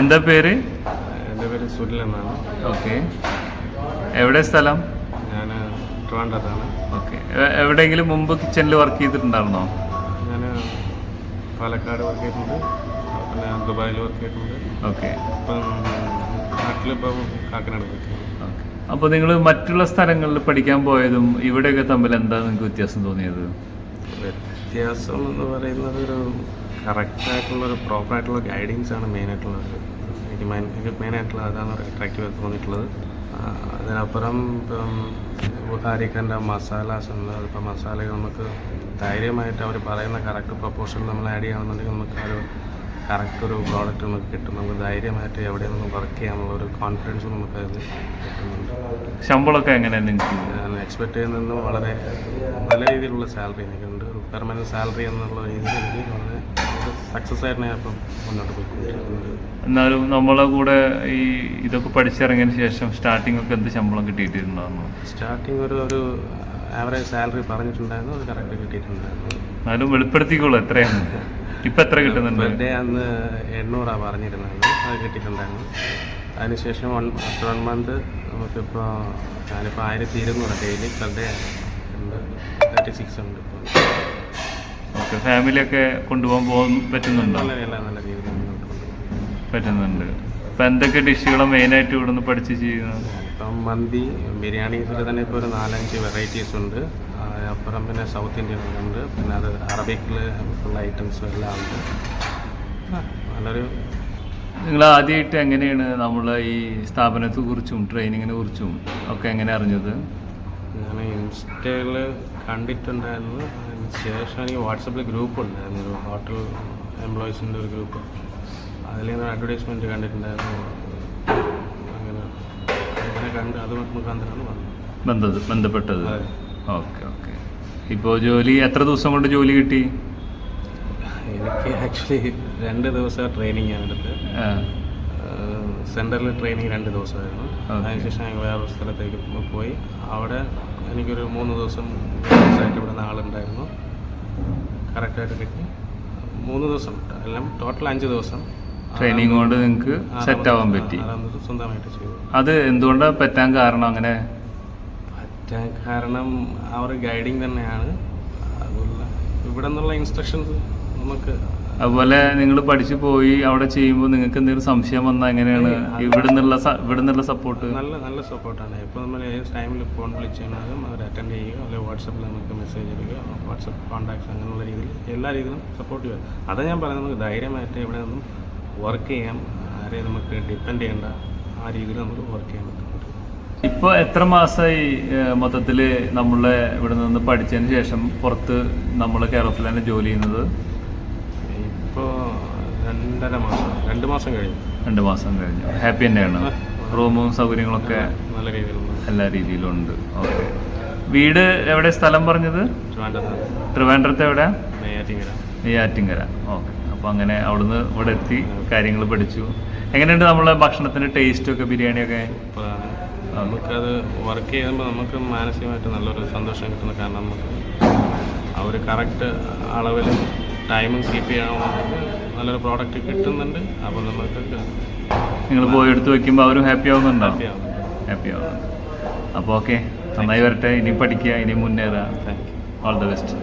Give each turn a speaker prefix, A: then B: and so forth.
A: എന്താ പേര്?
B: എന്റെ പേര് സുനിൽ എന്നാണ്.
A: ഓക്കെ. എവിടെ സ്ഥലം?
B: ഞാൻ ട്രിവാൻഡ്രത്താണ്.
A: ഓക്കെ. എവിടെയെങ്കിലും മുമ്പ് കിച്ചണിൽ വർക്ക് ചെയ്തിട്ടുണ്ടായിരുന്നോ?
B: ഞാൻ പാലക്കാട് വർക്ക് ചെയ്തിട്ടുണ്ട്. പിന്നെ ദുബായിൽ വർക്ക് ചെയ്തിട്ടുണ്ട്.
A: ഓക്കെ.
B: ഇപ്പം നാട്ടിലിപ്പം കാക്കനാട്
A: ഓക്കെ. അപ്പോൾ നിങ്ങൾ മറ്റുള്ള സ്ഥലങ്ങളിൽ പഠിക്കാൻ പോയതും ഇവിടെയൊക്കെ തമ്മിൽ എന്താ നിങ്ങൾക്ക് വ്യത്യാസം തോന്നിയത്?
B: വ്യത്യാസം എന്ന് പറയുന്നത് ഒരു കറക്റ്റായിട്ടുള്ള ഒരു പ്രോപ്പറായിട്ടുള്ള ഗൈഡിങ്സ് ആണ് മെയിനായിട്ടുള്ളത് എനിക്ക് മെയിൻ എനിക്ക് മെയിനായിട്ടുള്ള അതാണ് അട്രാക്റ്റീവ് തോന്നിയിട്ടുള്ളത്. അതിനപ്പുറം ഇപ്പം ബുഹാരിക്കന്റെ മസാലാസ് ഉണ്ട്. അതിപ്പോൾ മസാലകൾ നമുക്ക് ധൈര്യമായിട്ട് അവർ പറയുന്ന കറക്റ്റ് പ്രപ്പോർഷൻ നമ്മൾ ആഡ് ചെയ്യുകയാണെന്നുണ്ടെങ്കിൽ നമുക്ക് ആ ഒരു കറക്റ്റ് ഒരു പ്രോഡക്റ്റ് നമുക്ക് കിട്ടും. നമുക്ക് ധൈര്യമായിട്ട് എവിടെ നിന്ന് വർക്ക് ചെയ്യാനുള്ള ഒരു കോൺഫിഡൻസ് നമുക്ക് അതിൽ കിട്ടുന്നുണ്ട്.
A: ശമ്പളമൊക്കെ എങ്ങനെയാണ് നിങ്ങൾക്ക്
B: ഞാൻ എക്സ്പെക്ട് ചെയ്യുന്നതിന് വളരെ നല്ല രീതിയിലുള്ള സാലറി എനിക്കുണ്ട്. പെർമനന്റ് സാലറി എന്നുള്ള രീതിയിൽ എനിക്ക് വളരെ സക്സസ് മുന്നോട്ട് പോയിക്കൊണ്ടിരിക്കുന്നത്.
A: എന്നാലും നമ്മളെ കൂടെ ഈ ഇതൊക്കെ പഠിച്ചിറങ്ങിയ ശേഷം സ്റ്റാർട്ടിംഗ് ഒക്കെ എന്ത് ശമ്പളം കിട്ടിയിട്ടുണ്ടായിരുന്നു?
B: സ്റ്റാർട്ടിംഗ് ഒരു ഒരു ആവറേജ് സാലറി പറഞ്ഞിട്ടുണ്ടായിരുന്നു അത് കറക്റ്റ് കിട്ടിയിട്ടുണ്ടായിരുന്നു.
A: എന്നാലും വെളിപ്പെടുത്തിക്കോളൂ എത്രയാണ്? ഇപ്പം എത്ര കിട്ടുന്നുണ്ട്?
B: പെർ ഡേ അന്ന് എണ്ണൂറാണ് പറഞ്ഞിരുന്നത് അത് കിട്ടിയിട്ടുണ്ടായിരുന്നു. അതിനുശേഷം വൺ ആഫ്റ്റർ വൺ മന്ത് നമുക്കിപ്പോൾ ഞാനിപ്പോൾ ആയിരത്തി ഇരുന്നൂറ് ഡെയിലി പെർ ഡേ ഉണ്ട്. തേർട്ടി സിക്സ് ഉണ്ട് ഇപ്പോൾ
A: ഓക്കെ ഫാമിലിയൊക്കെ കൊണ്ടുപോകാൻ പോകാൻ പറ്റുന്നുണ്ടോ? പറ്റുന്നുണ്ട്. ഇപ്പം എന്തൊക്കെ ഡിഷുകളാണ് മെയിനായിട്ട് ഇവിടെ നിന്ന് പഠിച്ച് ചെയ്യുന്നത്?
B: ഇപ്പം മന്തി ബിരിയാണീസിൽ തന്നെ ഇപ്പോൾ ഒരു നാലഞ്ച് വെറൈറ്റീസ് ഉണ്ട്. അപ്പുറം പിന്നെ സൗത്ത് ഇന്ത്യൻ ഉണ്ട്. പിന്നെ അത് അറബിക്കിൽ ഉള്ള ഐറ്റംസും എല്ലാം ഉണ്ട്. നല്ലൊരു
A: നിങ്ങൾ ആദ്യമായിട്ട് എങ്ങനെയാണ് നമ്മൾ ഈ സ്ഥാപനത്തെ കുറിച്ചും ട്രെയിനിങ്ങിനെ കുറിച്ചും ഒക്കെ എങ്ങനെ അറിഞ്ഞത്?
B: ഞാൻ ഇൻസ്റ്റയിൽ കണ്ടിട്ടുണ്ടായിരുന്നു. അതിന് ശേഷം എനിക്ക് വാട്സപ്പിൽ ഗ്രൂപ്പ് ഉണ്ടായിരുന്നു. ഒരു ഹോട്ടൽ എംപ്ലോയീസിന്റെ ഒരു ഗ്രൂപ്പ്. അതിൽ നിന്ന് അഡ്വർടൈസ്മെന്റ് കണ്ടിട്ടുണ്ടായിരുന്നു. അങ്ങനെ അങ്ങനെ കണ്ട് അത് മുഖാന്തരമാണ് വന്നത്.
A: ബന്ധപ്പെട്ടത്. Okay okay. ഇപ്പോൾ ജോലി എത്ര ദിവസം കൊണ്ട് ജോലി കിട്ടി?
B: എനിക്ക് ആക്ച്വലി രണ്ട് ദിവസം ട്രെയിനിങ് ആണ് എടുത്തത് സെന്ററിൽ ട്രെയിനിങ് രണ്ട് ദിവസമായിരുന്നു. അതിനുശേഷം ഞങ്ങൾ വേറൊരു സ്ഥലത്തേക്ക് പോയി. അവിടെ എനിക്കൊരു മൂന്ന് ദിവസം ആയിട്ട് ഇവിടെ നിന്ന് ആളുണ്ടായിരുന്നു. കറക്റ്റായിട്ട് കിട്ടി. മൂന്ന് ദിവസം എല്ലാം ടോട്ടൽ അഞ്ച് ദിവസം.
A: ട്രെയിനിങ് കൊണ്ട് നിങ്ങൾക്ക് സെറ്റ് ആവാൻ പറ്റി.
B: സ്വന്തമായിട്ട് ചെയ്തു.
A: അത് എന്തുകൊണ്ടാണ് പറ്റാൻ കാരണം അങ്ങനെ?
B: പറ്റാൻ കാരണം ആ ഒരു ഗൈഡിങ് തന്നെയാണ്. അതുപോലെ ഇവിടെ നിന്നുള്ള ഇൻസ്ട്രക്ഷൻസ് നമുക്ക്
A: അതുപോലെ നിങ്ങൾ പഠിച്ചു പോയി അവിടെ ചെയ്യുമ്പോൾ നിങ്ങൾക്ക് എന്തെങ്കിലും സംശയം വന്നാൽ എങ്ങനെയാണ്? ഇവിടെ നിന്നുള്ള ഇവിടെ നിന്നുള്ള സപ്പോർട്ട്
B: നല്ല നല്ല സപ്പോർട്ടാണ് ഇപ്പോൾ നമ്മൾ ഏത് ടൈമിൽ ഫോൺ വിളിച്ച് കഴിഞ്ഞാലും അവർ അറ്റൻഡ് ചെയ്യുക അല്ലെങ്കിൽ വാട്സപ്പിൽ നമുക്ക് മെസ്സേജ് ഇടുക വാട്സപ്പ് കോൺടാക്ട്സ് അങ്ങനെയുള്ള രീതിയിൽ എല്ലാ രീതിയിലും സപ്പോർട്ട് ചെയ്യുക. അതാണ് ഞാൻ പറയുന്നത് നമുക്ക് ധൈര്യമായിട്ട് എവിടെ നിന്നും വർക്ക് ചെയ്യാം. ആരെയും നമുക്ക് ഡിപ്പെൻഡ് ചെയ്യേണ്ട ആ രീതിയിൽ നമുക്ക് വർക്ക് ചെയ്യാൻ പറ്റും.
A: ഇപ്പോൾ എത്ര മാസമായി മൊത്തത്തിൽ നമ്മളെ ഇവിടെ നിന്ന് പഠിച്ചതിന് ശേഷം പുറത്ത് നമ്മൾ കേരളത്തിൽ തന്നെ ജോലി ചെയ്യുന്നത്?
B: ഇപ്പോൾ രണ്ടര മാസം രണ്ട് മാസം കഴിഞ്ഞു.
A: രണ്ട് മാസം കഴിഞ്ഞു. ഹാപ്പി തന്നെയാണ്. റൂമും സൗകര്യങ്ങളൊക്കെ
B: നല്ല രീതിയിലുള്ള
A: എല്ലാ രീതിയിലും ഉണ്ട് ഓക്കെ വീട് എവിടെ സ്ഥലം പറഞ്ഞത്?
B: ട്രിവാൻഡ്രത്ത്.
A: എവിടെ?
B: നെയ്യാറ്റിങ്കര.
A: ഓക്കെ അപ്പോൾ അങ്ങനെ അവിടുന്ന് ഇവിടെ എത്തി കാര്യങ്ങൾ പഠിച്ചു. എങ്ങനെയുണ്ട് നമ്മളെ ഭക്ഷണത്തിന്റെ ടേസ്റ്റ് ഒക്കെ ബിരിയാണിയൊക്കെ?
B: ഒക്കെ നമുക്കത് വർക്ക് ചെയ്യുമ്പോൾ നമുക്ക് മാനസികമായിട്ട് നല്ലൊരു സന്തോഷം കിട്ടുന്നു കാരണം നമുക്ക് അവർ കറക്റ്റ് അളവിൽ ടൈമും കീപ്പ് ചെയ്യണം നല്ലൊരു പ്രോഡക്റ്റ് കിട്ടുന്നുണ്ട്. അപ്പോൾ നമുക്ക്
A: നിങ്ങൾ പോയി എടുത്ത് വെക്കുമ്പോൾ അവരും ഹാപ്പി ആവുന്നുണ്ടോ?
B: ഹാപ്പി ആവുന്നുണ്ട്.
A: ആവുന്നുണ്ട്. അപ്പോൾ ഓക്കെ നന്നായി വരട്ടെ. ഇനി പഠിക്കുക ഇനി മുന്നേറുക. All the best